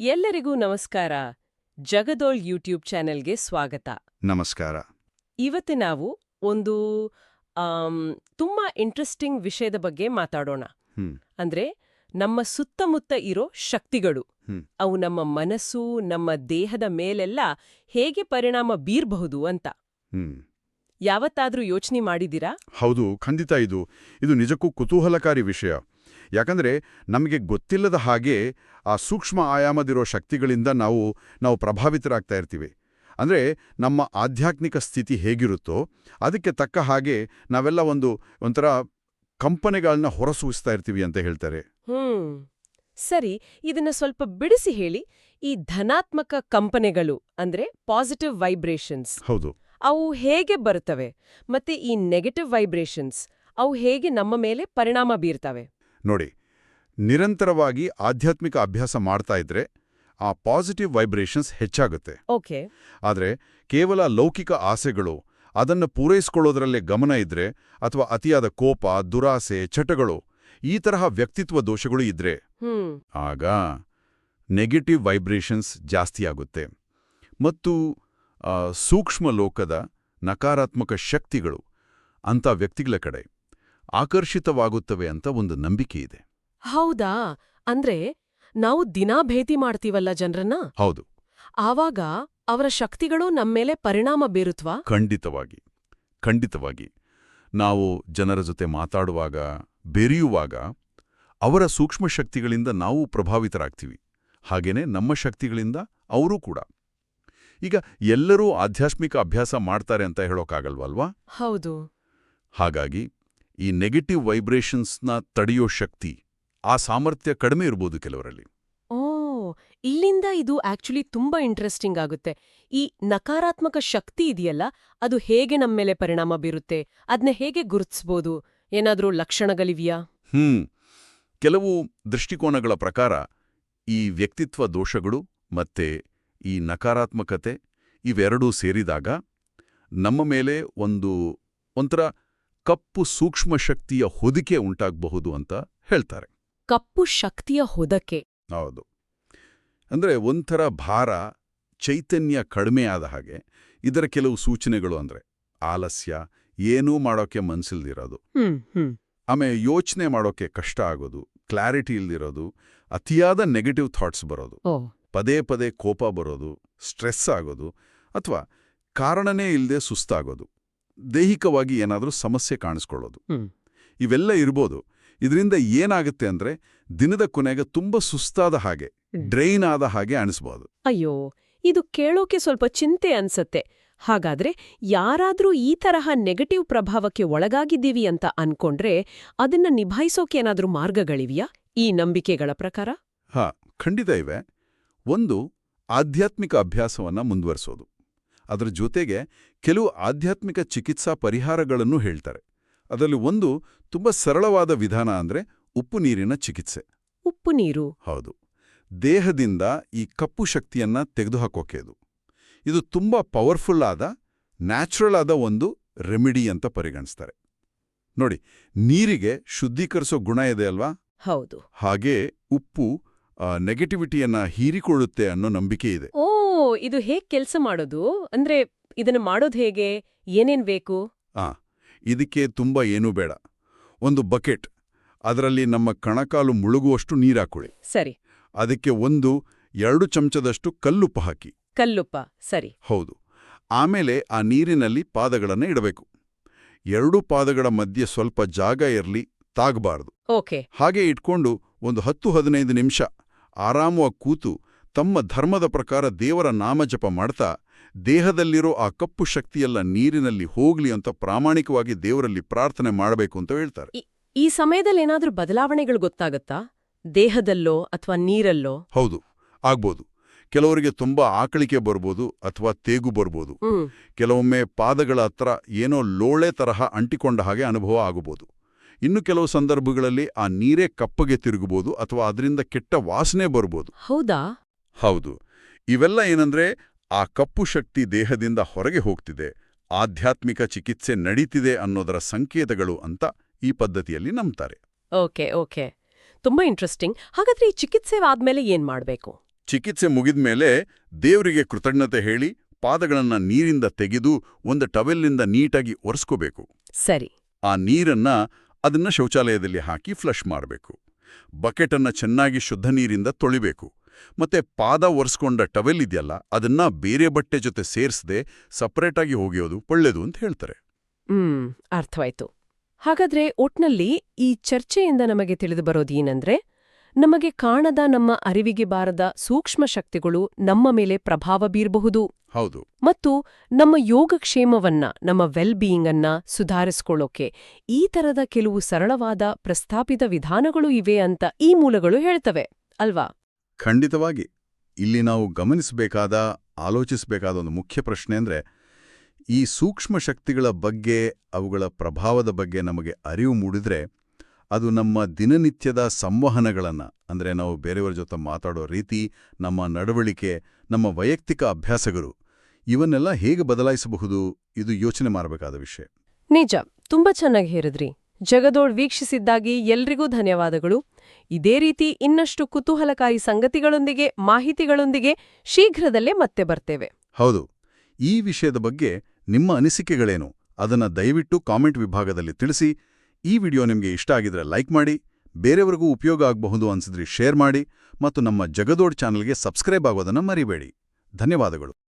ಎಲ್ಲರಿಗೂ ನಮಸ್ಕಾರ. ಜಗದೋಳ್ ಯೂಟ್ಯೂಬ್ ಚಾನೆಲ್ಗೆ ಸ್ವಾಗತ. ನಮಸ್ಕಾರ. ಇವತ್ತು ನಾವು ಒಂದು ಆಮ್, ತುಂಬಾ ಇಂಟ್ರೆಸ್ಟಿಂಗ್ ವಿಷಯದ ಬಗ್ಗೆ ಮಾತಾಡೋಣ. ಹ್ಮ್. ಅಂದ್ರೆ ನಮ್ಮ ಸುತ್ತಮುತ್ತ ಇರೋ ಶಕ್ತಿಗಳು. ಹ್ಮ್. ಅವು ನಮ್ಮ ಮನಸ್ಸು ನಮ್ಮ ದೇಹದ ಮೇಲೆಲ್ಲ ಹೇಗೆ ಪರಿಣಾಮ ಬೀರ್ಬಹುದು ಅಂತ. ಹ್ಮ್. ಯಾವತ್ತಾದ್ರೂ ಯೋಚನೆ ಮಾಡಿದಿರಾ ಹೌದು ಖಂಡಿತ ಇದು. ಇದು ನಿಜಕ್ಕೂ ಕುತೂಹಲಕಾರಿ ವಿಷಯ. ಯಾಕಂದ್ರೆ ನಮಗೆ ಗೊತ್ತಿಲ್ಲದ ಹಾಗೆ ಆ ಸೂಕ್ಷ್ಮ ಆಯಾಮದಿರೋ ಶಕ್ತಿಗಳಿಂದ ನಾವು ನಾವು ಪ್ರಭಾವಿತರಾಗ್ತಾ ಇರ್ತೀವಿ. ಅಂದ್ರೆ ನಮ್ಮ ಆಧ್ಯಾತ್ಮಿಕ ಸ್ಥಿತಿ ಹೇಗಿರುತ್ತೋ ಅದಕ್ಕೆ ತಕ್ಕ ಹಾಗೆ ನಾವೆಲ್ಲ ಒಂದು ಒಂಥರ ಕಂಪನೆಗಳನ್ನ ಹೊರಸೂಸ್ತಾ ಇರ್ತೀವಿ ಅಂತ ಹೇಳ್ತಾರೆ. ಹ್ಮ್. ಸರಿ ಇದನ್ನ ಸ್ವಲ್ಪ ಬಿಡಿಸಿ ಹೇಳಿ. ಈ ಧನಾತ್ಮಕ ಕಂಪನೆಗಳು ಅಂದ್ರೆ ಪಾಸಿಟಿವ್ ವೈಬ್ರೇಷನ್ಸ್ ಹೌದು. ಅವು ಹೇಗೆ ಬರುತ್ತವೆ? ಮತ್ತೆ ಈ ನೆಗೆಟಿವ್ ವೈಬ್ರೇಷನ್ಸ್ ಅವು ಹೇಗೆ ನಮ್ಮ ಮೇಲೆ ಪರಿಣಾಮ ಬೀರ್ತವೆ? ನೋಡಿ ನಿರಂತರವಾಗಿ ಆಧ್ಯಾತ್ಮಿಕ ಅಭ್ಯಾಸ ಮಾಡ್ತಾ ಇದ್ರೆ ಆ ಪಾಸಿಟಿವ್ ವೈಬ್ರೇಷನ್ಸ್ ಹೆಚ್ಚಾಗುತ್ತೆ. ಓಕೆ ಆದರೆ ಕೇವಲ ಲೌಕಿಕ ಆಸೆಗಳು ಅದನ್ನು ಪೂರೈಸ್ಕೊಳ್ಳೋದ್ರಲ್ಲೇ ಗಮನ ಇದ್ರೆ ಅಥವಾ ಅತಿಯಾದ ಕೋಪ ದುರಾಸೆ ಚಟಗಳು ಈ ತರಹ ವ್ಯಕ್ತಿತ್ವ ದೋಷಗಳು ಇದ್ರೆ ಆಗ ನೆಗೆಟಿವ್ ವೈಬ್ರೇಷನ್ಸ್ ಜಾಸ್ತಿಯಾಗುತ್ತೆ ಮತ್ತು ಸೂಕ್ಷ್ಮ ಲೋಕದ ನಕಾರಾತ್ಮಕ ಶಕ್ತಿಗಳು ಅಂಥ ವ್ಯಕ್ತಿಗಳ ಕಡೆ. ಆಕರ್ಷಿತವಾಗುತ್ತವೆ ಅಂತ ಒಂದು ನಂಬಿಕೆ ಇದೆ. ಹೌದಾ? ಅಂದ್ರೆ ನಾವು ದಿನಾ ಭೇಟಿ ಮಾಡ್ತೀವಲ್ಲ ಜನರನ್ನ? ಹೌದು. ಆವಾಗ ಅವರ ಶಕ್ತಿಗಳು ನಮ್ಮೇಲೆ ಪರಿಣಾಮ ಬೀರುತ್ವಾ? ಖಂಡಿತವಾಗಿ. ಖಂಡಿತವಾಗಿ. ನಾವು ಜನರ ಜೊತೆ ಮಾತಾಡುವಾಗ ಬೆರೆಯುವಾಗ ಅವರ ಸೂಕ್ಷ್ಮ ಶಕ್ತಿಗಳಿಂದ ನಾವು ಪ್ರಭಾವಿತರಾಗ್ತೀವಿ. ಹಾಗೇನೆ ನಮ್ಮ ಶಕ್ತಿಗಳಿಂದ ಅವರೂ ಕೂಡ. ಈಗ ಎಲ್ಲರೂ ಆಧ್ಯಾತ್ಮಿಕ ಅಭ್ಯಾಸ ಮಾಡ್ತಾರೆ ಅಂತ ಹೇಳೋಕ್ಕಾಗಲ್ವಲ್ವಾ ಹೌದು. ಹಾಗಾಗಿ ಈ ನೆಗೆಟಿವ್ ವೈಬ್ರೇಷನ್ಸ್ನ ತಡೆಯೋ ಶಕ್ತಿ ಆ ಸಾಮರ್ಥ್ಯ ಕಡಿಮೆ ಇರ್ಬೋದು ಕೆಲವರಲ್ಲಿ. ಓ ಇಲ್ಲಿಂದ ಇದು ಆಕ್ಚುಲಿ ತುಂಬಾ ಇಂಟ್ರೆಸ್ಟಿಂಗ್ ಆಗುತ್ತೆ. ಈ ನಕಾರಾತ್ಮಕ ಶಕ್ತಿ ಇದೆಯಲ್ಲ ಅದು ಹೇಗೆ ನಮ್ಮ ಮೇಲೆ ಪರಿಣಾಮ ಬೀರುತ್ತೆ ಅದನ್ನ ಹೇಗೆ ಗುರುತಿಸ್ಬೋದು? ಏನಾದರೂ ಲಕ್ಷಣಗಳಿವೆಯಾ? ಹ್ಮ್ ಕೆಲವು ದೃಷ್ಟಿಕೋನಗಳ ಪ್ರಕಾರ ಈ ವ್ಯಕ್ತಿತ್ವ ದೋಷಗಳು ಮತ್ತೆ ಈ ನಕಾರಾತ್ಮಕತೆ ಇವೆರಡೂ ಸೇರಿದಾಗ ನಮ್ಮ ಮೇಲೆ ಒಂದು ಒಂಥರ ಕಪ್ಪು ಸೂಕ್ಷ್ಮ ಶಕ್ತಿಯ ಹೊದಿಕೆ ಉಂಟಾಗಬಹುದು ಅಂತ ಹೇಳ್ತಾರೆ. ಕಪ್ಪು ಶಕ್ತಿಯ ಹೊದಕೆ. ಹೌದು. ಅಂದ್ರೆ ಒಂಥರ ಭಾರ ಚೈತನ್ಯ ಕಡಿಮೆ ಆದ ಹಾಗೆ ಇದರ ಕೆಲವು ಸೂಚನೆಗಳು ಅಂದ್ರೆ ಆಲಸ್ಯ ಏನೂ ಮಾಡೋಕೆ ಮನ್ಸಿಲ್ದಿರೋದು. ಆಮೇಲೆ ಯೋಚನೆ ಮಾಡೋಕೆ ಕಷ್ಟ ಆಗೋದು ಕ್ಲಾರಿಟಿ ಇಲ್ದಿರೋದು ಅತಿಯಾದ ನೆಗೆಟಿವ್ ಥಾಟ್ಸ್ ಬರೋದು ಪದೇ ಪದೇ ಕೋಪ ಬರೋದು ಸ್ಟ್ರೆಸ್ ಆಗೋದು ಅಥವಾ ಕಾರಣನೇ ಇಲ್ಲದೆ ಸುಸ್ತಾಗೋದು. ದೈಹಿಕವಾಗಿ ಏನಾದರೂ ಸಮಸ್ಯೆ ಕಾಣಿಸ್ಕೊಳ್ಳೋದು. ಇವೆಲ್ಲ ಇರ್ಬೋದು. ಇದರಿಂದ ಏನಾಗುತ್ತೆ ಅಂದ್ರೆ ದಿನದ ಕೊನೆಗೆ ತುಂಬ ಸುಸ್ತಾದ ಹಾಗೆ ಡ್ರೈನ್ ಆದ ಹಾಗೆ ಅನಿಸ್ಬೋದು. ಅಯ್ಯೋ ಇದು ಕೇಳೋಕೆ ಸ್ವಲ್ಪ ಚಿಂತೆ ಅನ್ಸತ್ತೆ. ಹಾಗಾದ್ರೆ ಯಾರಾದ್ರೂ ಈ ತರಹ ನೆಗೆಟಿವ್ ಪ್ರಭಾವಕ್ಕೆ ಒಳಗಾಗಿದ್ದೀವಿ ಅಂತ ಅನ್ಕೊಂಡ್ರೆ ಅದನ್ನ ನಿಭಾಯಿಸೋಕೇನಾದ್ರೂ ಮಾರ್ಗಗಳಿವೆಯಾ? ಈ ನಂಬಿಕೆಗಳ ಪ್ರಕಾರ? ಹಾ ಖಂಡಿತ ಇವೆ. ಒಂದು ಆಧ್ಯಾತ್ಮಿಕ ಅಭ್ಯಾಸವನ್ನ ಮುಂದುವರಿಸೋದು. ಅದರ ಜೊತೆಗೆ ಕೆಲವು ಆಧ್ಯಾತ್ಮಿಕ ಚಿಕಿತ್ಸಾ ಪರಿಹಾರಗಳನ್ನು ಹೇಳ್ತಾರೆ. ಅದರಲ್ಲಿ ಒಂದು ತುಂಬ ಸರಳವಾದ ವಿಧಾನ ಅಂದ್ರೆ ಉಪ್ಪು ನೀರಿನ ಚಿಕಿತ್ಸೆ. ಉಪ್ಪು ನೀರು. ಹೌದು. ದೇಹದಿಂದ ಈ ಕಪ್ಪು ಶಕ್ತಿಯನ್ನು ತೆಗೆದುಹಾಕೋಕೆ ಇದು ಇದು ತುಂಬ ಪವರ್ಫುಲ್ ಆದ ನ್ಯಾಚುರಲ್ ಆದ ಒಂದು ರೆಮಿಡಿ ಅಂತ ಪರಿಗಣಿಸ್ತಾರೆ. ನೋಡಿ ನೀರಿಗೆ ಶುದ್ಧೀಕರಿಸೋ ಗುಣ ಇದೆ ಅಲ್ವಾ? ಹೌದು. ಹಾಗೆ ಉಪ್ಪು ನೆಗೆಟಿವಿಟಿಯನ್ನು ನೆಗೆಟಿವಿಟಿಯನ್ನ ಹೀರಿಕೊಳ್ಳುತ್ತೆ ಅನ್ನೋ ನಂಬಿಕೆ ಇದೆ. ಓ ಇದು ಹೇಗೆ ಕೆಲಸ ಮಾಡೋದು? ಅಂದ್ರೆ ಇದನ್ನ ಮಾಡೋದು ಹೇಗೆ? ಏನೇನ್ ಬೇಕು? ಆ ಇದಕ್ಕೆ ತುಂಬ ಏನೂ ಬೇಡ. ಒಂದು ಬಕೆಟ್. ಅದರಲ್ಲಿ ನಮ್ಮ ಕಣಕಾಲು ಮುಳುಗುವಷ್ಟು ನೀರಾಕೊಳ್ಳಿ. ಸರಿ. ಅದಕ್ಕೆ ಒಂದು ಎರಡು ಚಮಚದಷ್ಟು ಕಲ್ಲುಪ್ಪ ಹಾಕಿ. ಕಲ್ಲುಪ್ಪ ಸರಿ. ಹೌದು. ಆಮೇಲೆ ಆ ನೀರಿನಲ್ಲಿ ಪಾದಗಳನ್ನು ಇಡಬೇಕು. ಎರಡೂ ಪಾದಗಳ ಮಧ್ಯೆ ಸ್ವಲ್ಪ ಜಾಗ ಇರಲಿ ತಾಗಬಾರದು. ಓಕೆ. ಹಾಗೆ ಇಟ್ಕೊಂಡು ಒಂದು ಹತ್ತು ಹದಿನೈದು ನಿಮಿಷ ಆರಾಮವಾಗಿ ಕೂತು ತಮ್ಮ ಧರ್ಮದ ಪ್ರಕಾರ ದೇವರ ನಾಮಜಪ ಮಾಡ್ತಾ ದೇಹದಲ್ಲಿರೋ ಆ ಕಪ್ಪು ಶಕ್ತಿಯೆಲ್ಲ ನೀರಿನಲ್ಲಿ ಹೋಗ್ಲಿ ಅಂತ ಪ್ರಾಮಾಣಿಕವಾಗಿ ದೇವರಲ್ಲಿ ಪ್ರಾರ್ಥನೆ ಮಾಡಬೇಕು ಅಂತ ಹೇಳ್ತಾರೆ. ಈ ಸಮಯದಲ್ಲಿ ಏನಾದರೂ ಬದಲಾವಣೆಗಳು ಗೊತ್ತಾಗತ್ತಾ? ದೇಹದಲ್ಲೋ ಅಥವಾ ನೀರಲ್ಲೋ? ಹೌದು ಆಗ್ಬೋದು. ಕೆಲವರಿಗೆ ತುಂಬಾ ಆಕಳಿಕೆ ಬರ್ಬೋದು ಅಥವಾ ತೇಗು ಬರ್ಬೋದು. ಕೆಲವೊಮ್ಮೆ ಪಾದಗಳ ಹತ್ರ ಏನೋ ಲೋಳೆ ತರಹ ಅಂಟಿಕೊಂಡ ಹಾಗೆ ಅನುಭವ ಆಗಬಹುದು ಇನ್ನು ಕೆಲವು ಸಂದರ್ಭಗಳಲ್ಲಿ ಆ ನೀರೇ ಕಪ್ಪಗೆ ತಿರುಗಬಹುದು ಅಥವಾ ಅದರಿಂದ ಕೆಟ್ಟ ವಾಸನೆ ಬರ್ಬೋದು. ಹೌದಾ? ಹೌದು. ಇವೆಲ್ಲ ಏನಂದ್ರೆ ಆ ಕಪ್ಪು ಶಕ್ತಿ ದೇಹದಿಂದ ಹೊರಗೆ ಹೋಗ್ತಿದೆ. ಆಧ್ಯಾತ್ಮಿಕ ಚಿಕಿತ್ಸೆ ನಡೀತಿದೆ ಅನ್ನೋದರ ಸಂಕೇತಗಳು ಅಂತ ಈ ಪದ್ಧತಿಯಲ್ಲಿ ನಂಬ್ತಾರೆ. Okay okay. ತುಂಬಾ ಇಂಟ್ರೆಸ್ಟಿಂಗ್ ಹಾಗಾದ್ರೆ ಈ ಚಿಕಿತ್ಸೆ ಆದ್ಮೇಲೆ ಏನ್ ಮಾಡಬೇಕು? ಚಿಕಿತ್ಸೆ ಮುಗಿದ ಮೇಲೆ ದೇವರಿಗೆ ಕೃತಜ್ಞತೆ ಹೇಳಿ ಪಾದಗಳನ್ನ ನೀರಿಂದ ತೆಗೆದು ಒಂದು ಟವೆಲ್ನಿಂದ ನೀಟಾಗಿ ಒರೆಸ್ಕೋಬೇಕು. ಸರಿ. ಆ ನೀರನ್ನ ಅದನ್ನ ಶೌಚಾಲಯದಲ್ಲಿ ಹಾಕಿ ಫ್ಲಶ್ ಮಾಡಬೇಕು. ಬಕೆಟನ್ನ ಚೆನ್ನಾಗಿ ಶುದ್ಧ ನೀರಿಂದ ತೊಳಿಬೇಕು. ಮತ್ತೆ ಪಾದ ಒರೆಸ್ಕೊಂಡ ಟವೆಲ್ ಇದೆಯಲ್ಲ ಅದನ್ನ ಬೇರೆ ಬಟ್ಟೆ ಜೊತೆ ಸೇರಿಸದೆ ಸಪರೇಟಾಗಿ ಹೋಗಿಯೋದು ಒಳ್ಳೇದು ಅಂತ ಹೇಳ್ತಾರೆ. ಹ್ಮ್ ಅರ್ಥವಾಯ್ತು. ಹಾಗಾದ್ರೆ ಒಟ್ನಲ್ಲಿ ಈ ಚರ್ಚೆಯಿಂದ ನಮಗೆ ತಿಳಿದು ಬರೋದೇನಂದ್ರೆ ನಮಗೆ ಕಾಣದ ನಮ್ಮ ಅರಿವಿಗೆ ಬಾರದ ಸೂಕ್ಷ್ಮ ಶಕ್ತಿಗಳು ನಮ್ಮ ಮೇಲೆ ಪ್ರಭಾವ ಬೀರಬಹುದು. ಹೌದು. ಮತ್ತು ನಮ್ಮ ಯೋಗಕ್ಷೇಮವನ್ನ ನಮ್ಮ ವೆಲ್ ಬೀಯಿಂಗ್ ಅನ್ನ ಸುಧಾರಿಸ್ಕೊಳ್ಳೋಕೆ ಈ ತರದ ಕೆಲವು ಸರಳವಾದ ಪ್ರಸ್ತಾಪಿತ ವಿಧಾನಗಳು ಇವೆ ಅಂತ ಈ ಮೂಲಗಳು ಹೇಳ್ತವೆ ಅಲ್ವಾ? ಖಂಡಿತವಾಗಿ. ಇಲ್ಲಿ ನಾವು ಗಮನಿಸಬೇಕಾದ, ಆಲೋಚಿಸಬೇಕಾದ ಒಂದು ಮುಖ್ಯ ಪ್ರಶ್ನೆ ಅಂದ್ರೆ, ಈ ಸೂಕ್ಷ್ಮ ಶಕ್ತಿಗಳ ಬಗ್ಗೆ, ಅವುಗಳ ಪ್ರಭಾವದ ಬಗ್ಗೆ ನಮಗೆ ಅರಿವು ಮೂಡಿದರೆ, ಅದು ನಮ್ಮ ದಿನನಿತ್ಯದ ಸಂವಹನಗಳನ್ನು, ಅಂದರೆ ನಾವು ಬೇರೆಯವರ ಜೊತೆ ಮಾತಾಡೋ ರೀತಿ, ನಮ್ಮ ನಡವಳಿಕೆ, ನಮ್ಮ ವೈಯಕ್ತಿಕ ಅಭ್ಯಾಸಗಳು, ಇವನ್ನೆಲ್ಲ ಹೇಗೆ ಬದಲಾಯಿಸಬಹುದು? ಇದು ಯೋಚನೆ ಮಾಡಬೇಕಾದ ವಿಷಯ. ನಿಜ. ತುಂಬಾ ಚೆನ್ನಾಗಿ ಹೇಳಿದ್ರಿ. ಜಗದೋಳ್ ವೀಕ್ಷಿಸಿದ್ದಾಗಿ ಎಲ್ರಿಗೂ ಧನ್ಯವಾದಗಳು. ಇದೇ ರೀತಿ ಇನ್ನಷ್ಟು ಕುತೂಹಲಕಾರಿ ಸಂಗತಿಗಳೊಂದಿಗೆ, ಮಾಹಿತಿಗಳೊಂದಿಗೆ ಶೀಘ್ರದಲ್ಲೇ ಮತ್ತೆ ಬರ್ತೇವೆ. ಹೌದು. ಈ ವಿಷಯದ ಬಗ್ಗೆ ನಿಮ್ಮ ಅನಿಸಿಕೆಗಳೇನು? ಅದನ್ನ ದಯವಿಟ್ಟು ಕಾಮೆಂಟ್ ವಿಭಾಗದಲ್ಲಿ ತಿಳಿಸಿ. ಈ ವಿಡಿಯೋ ನಿಮಗೆ ಇಷ್ಟ ಆಗಿದ್ರೆ ಲೈಕ್ ಮಾಡಿ, ಬೇರೆಯವರಿಗೂ ಉಪಯೋಗ ಆಗಬಹುದು ಅನ್ಸಿದ್ರೆ ಶೇರ್ ಮಾಡಿ, ಮತ್ತು ನಮ್ಮ ಜಗದೋಡ್ ಚಾನಲ್ಗೆ ಸಬ್ಸ್ಕ್ರೈಬ್ ಆಗೋದನ್ನ ಮರಿಬೇಡಿ. ಧನ್ಯವಾದಗಳು.